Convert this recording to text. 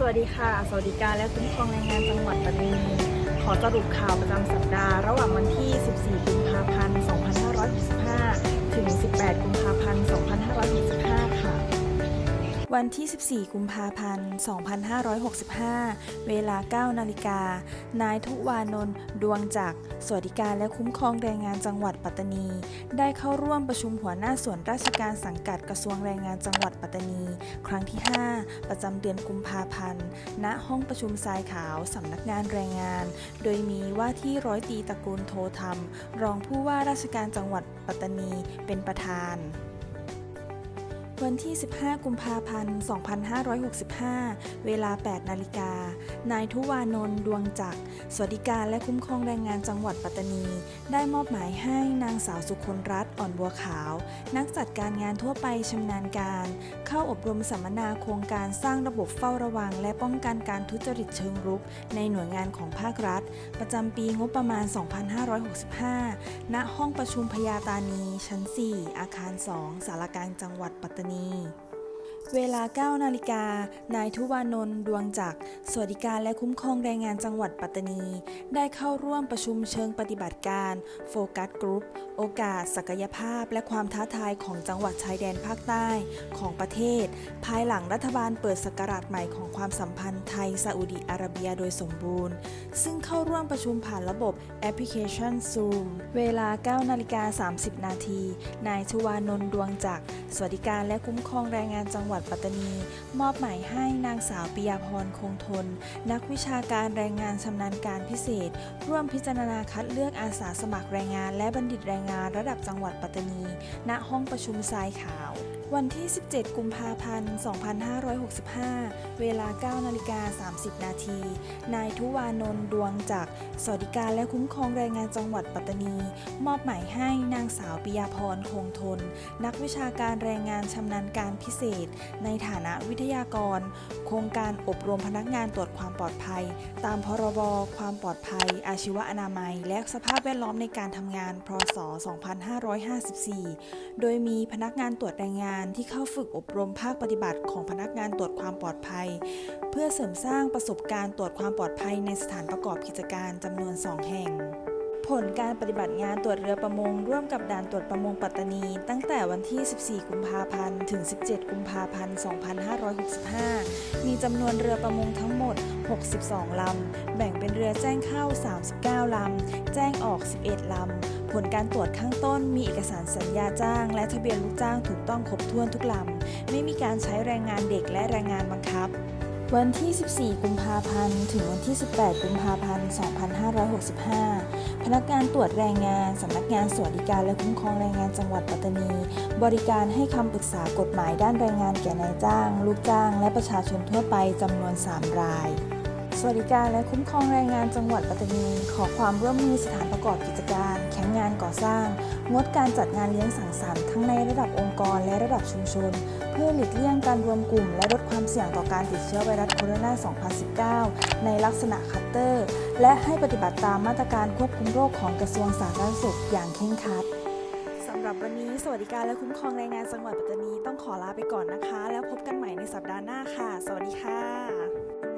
สวัสดีค่ะ สวัสดิการและคุ้มครองแรงงานจังหวัดปัตตานี ขอสรุปข่าวประจำสัปดาห์ระหว่างวันที่ 14 กุมภาพันธ์ วันที่ 14 กุมภาพันธ์ 2565 เวลา 9 นาฬิกา นายทุวานนท์ดวงจักร สวัสดิการและคุ้มครองแรงงานจังหวัดปัตตานี ได้เข้าร่วมประชุมหัวหน้าส่วนราชการสังกัดกระทรวงแรงงานจังหวัดปัตตานี ครั้งที่ 5 ประจำเดือนกุมภาพันธ์ ณ ห้องประชุมทรายขาวสำนักงานแรงงาน โดยมีว่าที่ร้อยตีตระกูลโทธรรม รองผู้ว่าราชการจังหวัดปัตตานี เป็นประธาน วันที่ 15 กุมภาพันธ์ 2565 เวลา 8 นาฬิกา นายทุวานนท์ ดวงจักร สวัสดิการและคุ้มครองแรงงานจังหวัดปัตตานี ได้มอบหมายให้นางสาวสุคนรัตน์ อ่อนบัวขาว นักจัดการงานทั่วไปชำนาญการ เข้าอบรมสัมมนาโครงการสร้างระบบเฝ้าระวัง และป้องกันการทุจริตเชิงรุก ในหน่วยงานของภาครัฐ ประจำปีงบประมาณ 2565 ณ ห้องประชุมพญาตานี ชั้น 4 อาคาร 2 สารกลางจังหวัดปัตตานีนี เวลา 9 นาฬิกา นายทุวานนท์ ดวงจักร สวัสดิการและคุ้มครองแรงงานจังหวัดปัตตานี ได้เข้าร่วมประชุมเชิงปฏิบัติการ โฟกัสกรุ๊ป โอกาส ศักยภาพ และความท้าทายของจังหวัดชายแดนภาคใต้ของประเทศ ภายหลังรัฐบาลเปิดสกราชใหม่ของความสัมพันธ์ไทยซาอุดิอาระเบียโดยสมบูรณ์ ซึ่งเข้าร่วมประชุมผ่านระบบแอปพลิเคชัน Zoom เวลา 9 นาฬิกา 30 นาที นายชวานนท์ ดวงจักร สวัสดิการและคุ้มครองแรงงานจังหวัดัดปัตตานี มอบหมายให้นางสาวปิยาพรคงทน นักวิชาการแรงงานชำนาญการพิเศษ ร่วมพิจารณาคัดเลือกอาสาสมัครแรงงาน และบัณฑิตแรงงานระดับจังหวัดปัตตานี ณห้องประชุมทรายขาว วันที่ 17 กุมภาพันธ์ 2565 เวลา 9 นาฬิกา 30 นาที นายทุวานนท์ดวงจักสวัสดิการและคุ้มครองแรงงานจังหวัดปัตตานี มอบหมายให้นางสาวปิยาพรคงทน นักวิชาการแรงงานชำนาญการพิเศษ ในฐานะวิทยากร โครงการอบรมพนักงานตรวจความปลอดภัย ตามพรบ ความปลอดภัย อาชีวอนามัย และสภาพแวดล้อมในการทำงาน พศ 2554 โดยมีพนักงานตรวจแรงงานานที่เข้าฝึกอบรมภาคปฏิบัติของพนักงานตรวจความปลอดภัย เพื่อเสริมสร้างประสบการณ์ตรวจความปลอดภัยในสถานประกอบกิจการจำนวน 2 แห่ง ผลการปฏิบัติงานตรวจเรือประมง ร่วมกับด่านตรวจประมงปัตตานี ตั้งแต่วันที่ 14 กุมภาพันธ์ ถึง 17 กุมภาพันธ์ 2565 มีจำนวนเรือประมงทั้งหมด 62 ลำ แบ่งเป็นเรือแจ้งเข้า 39 ลำ แจ้งออก 11 ลำ ผลการตรวจข้างต้นมีเอกสารสัญญาจ้าง และทะเบียนลูกจ้างถูกต้องครบถ้วนทุกลำ ไม่มีการใช้แรงงานเด็กและแรงงานบังคับ วันที่ 14 กุมภาพันธ์ ถึงวันที่ 18 กุมภาพันธ์ 2565 พนักงานตรวจแรงงาน สำนักงานสวัสดิการและคุ้มครองแรงงานจังหวัดปัตตานี บริการให้คำปรึกษากฎหมายด้านแรงงานแก่นายจ้าง ลูกจ้าง และประชาชนทั่วไปจำนวน 3 ราย สวัสดิการและคุ้มครองแรงงานจังหวัดปัตตานี ขอความร่วมมือสถานประกอบกิจการ แคมป์งานก่อสร้าง งดการจัดงานเลี้ยงสังสรรค์ทั้งในระดับองค์กรและระดับชุมชน เพื่อหลีกเลี่ยงการรวมกลุ่ม และลดความเสี่ยงต่อการติดเชื้อไวรัสโคโรนา 2019 ในลักษณะคัตเตอร์ และให้ปฏิบัติตามมาตรการควบคุมโรคของกระทรวงสาธารณสุขอย่างเคร่งครัดสำหรับวันนี้สวัสดิการและคุ้มครองแรงงานจังหวัดปัตตานีต้องขอลาไปก่อนนะคะ แล้วพบกันใหม่ในสัปดาห์หน้าค่ะ สวัสดีค่ะ